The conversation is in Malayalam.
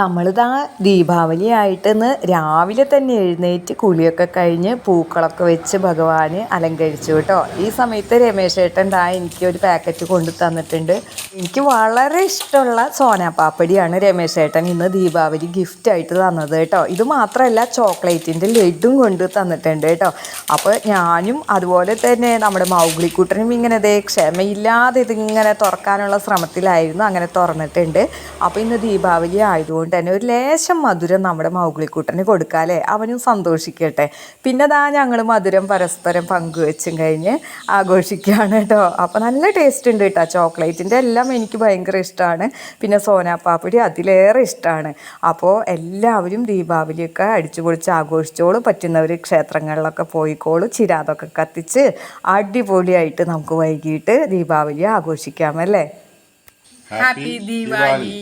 നമ്മളിതാ ദീപാവലി ആയിട്ടെന്ന് രാവിലെ തന്നെ എഴുന്നേറ്റ് കുളിയൊക്കെ കഴിഞ്ഞ് പൂക്കളൊക്കെ വെച്ച് ഭഗവാന് അലങ്കരിച്ചു കേട്ടോ. ഈ സമയത്ത് രമേശ് ഏട്ടൻ ദാ എനിക്ക് ഒരു പാക്കറ്റ് കൊണ്ടു തന്നിട്ടുണ്ട്. എനിക്ക് വളരെ ഇഷ്ടമുള്ള സോനാപ്പാപ്പടിയാണ് രമേശ് ഏട്ടൻ ഇന്ന് ദീപാവലി ഗിഫ്റ്റ് ആയിട്ട് തന്നത് കേട്ടോ. ഇത് മാത്രമല്ല ചോക്ലേറ്റിന്റെ ലഡും കൊണ്ട് തന്നിട്ടുണ്ട് കേട്ടോ. അപ്പോൾ ഞാനും അതുപോലെ തന്നെ നമ്മുടെ മൗഗ്ലിക്കൂട്ടനും ഇങ്ങനെ ദേ ക്ഷമയില്ലാതെ ഇതിങ്ങനെ തുറക്കാനുള്ള ശ്രമത്തിലായിരുന്നു അങ്ങനെ തുറന്നിട്ടുണ്ട്. അപ്പോൾ ഇന്ന് ദീപാവലി ആയതുകൊണ്ട് തന്നെ ഒരു ലേശം മധുരം നമ്മുടെ മൗഗ്ലിക്കുട്ടന് കൊടുക്കാമല്ലേ അവനും സന്തോഷിക്കട്ടെ. പിന്നെ ദാ ഞങ്ങൾ മധുരം പരസ്പരം പങ്കുവെച്ചും കഴിഞ്ഞ് ആഘോഷിക്കുകയാണ് കേട്ടോ. അപ്പോൾ നല്ല ടേസ്റ്റ് ഉണ്ട് കേട്ടോ. ചോക്ലേറ്റിന്റെ എല്ലാം എനിക്ക് ഭയങ്കര ഇഷ്ടമാണ് പിന്നെ സോനാപ്പാപ്പിടി അതിലേറെ ഇഷ്ടമാണ് അപ്പോൾ എല്ലാവരും ദീപാവലിയൊക്കെ അടിച്ചു പൊളിച്ച് ആഘോഷിച്ചോളൂ. പറ്റുന്നവർ ക്ഷേത്രങ്ങളിലൊക്കെ പോയിക്കോളൂ. ചിരാതൊക്കെ കത്തിച്ച് അടിപൊളിയായിട്ട് നമുക്ക് വൈകിട്ട് ദീപാവലി ആഘോഷിക്കാമല്ലേ ഹാപ്പി ദിവാലി